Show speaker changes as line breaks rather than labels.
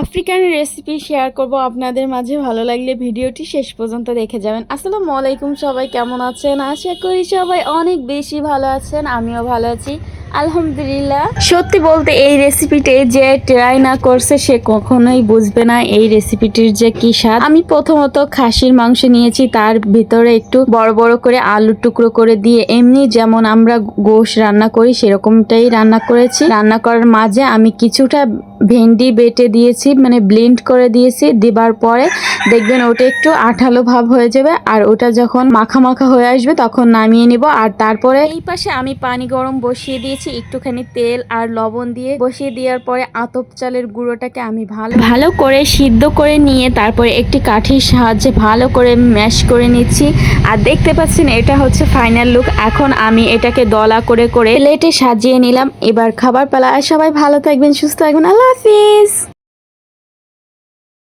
African recipe share করব। আপনাদের মাঝে ভালো লাগলে ভিডিওটি শেষ পর্যন্ত দেখে যাবেন। আসসালামু আলাইকুম সবাই, কেমন আছেন? আশা করি সবাই অনেক বেশি ভালো আছেন, আমিও ভালো আছি। আলহামদুলিল্লাহ। সত্যি বলতে এই রেসিপিটি যে ট্রাই না করছে, সে কখনোই বুঝবে না এই রেসিপিটির যে কি স্বাদ। আমি প্রথমত খাসির মাংস নিয়েছি, তার ভিতরে একটু বড় বড় করে আলু টুকরো করে দিয়ে, এমনি যেমন আমরা গোশ রান্না করি, সেরকমটাই রান্না করেছি। রান্না করার মাঝে আমি কিছুটা ভেন্ডি বেটে দিয়েছি মানে ব্লেন্ড করে দিয়েছি, দেবার পরে দেখবেন ওটা একটু আঠালো ভাব হয়ে যাবে আর ওটা যখন মাখা মাখা হয়ে আসবে তখন নামিয়ে নিব আর তারপরে এই পাশে আমি পানি গরম বসিয়ে দিয়েছি, একটুখানি তেল আর লবণ দিয়ে বসিয়ে দেওয়ার পরে আতপ চালের গুঁড়োটাকে আমি ভালো ভালো করে সিদ্ধ করে নিয়ে তারপরে একটি কাঠির সাহায্যে ভালো করে ম্যাশ করে নিচ্ছি আর দেখতে পাচ্ছেন এটা হচ্ছে ফাইনাল লুক এখন আমি এটাকে দলা করে করে প্লেটে সাজিয়ে নিলাম। এবার খাবার পালা। সবাই ভালো থাকবেন, সুস্থ থাকবেন। আল্লাহ হাফিজ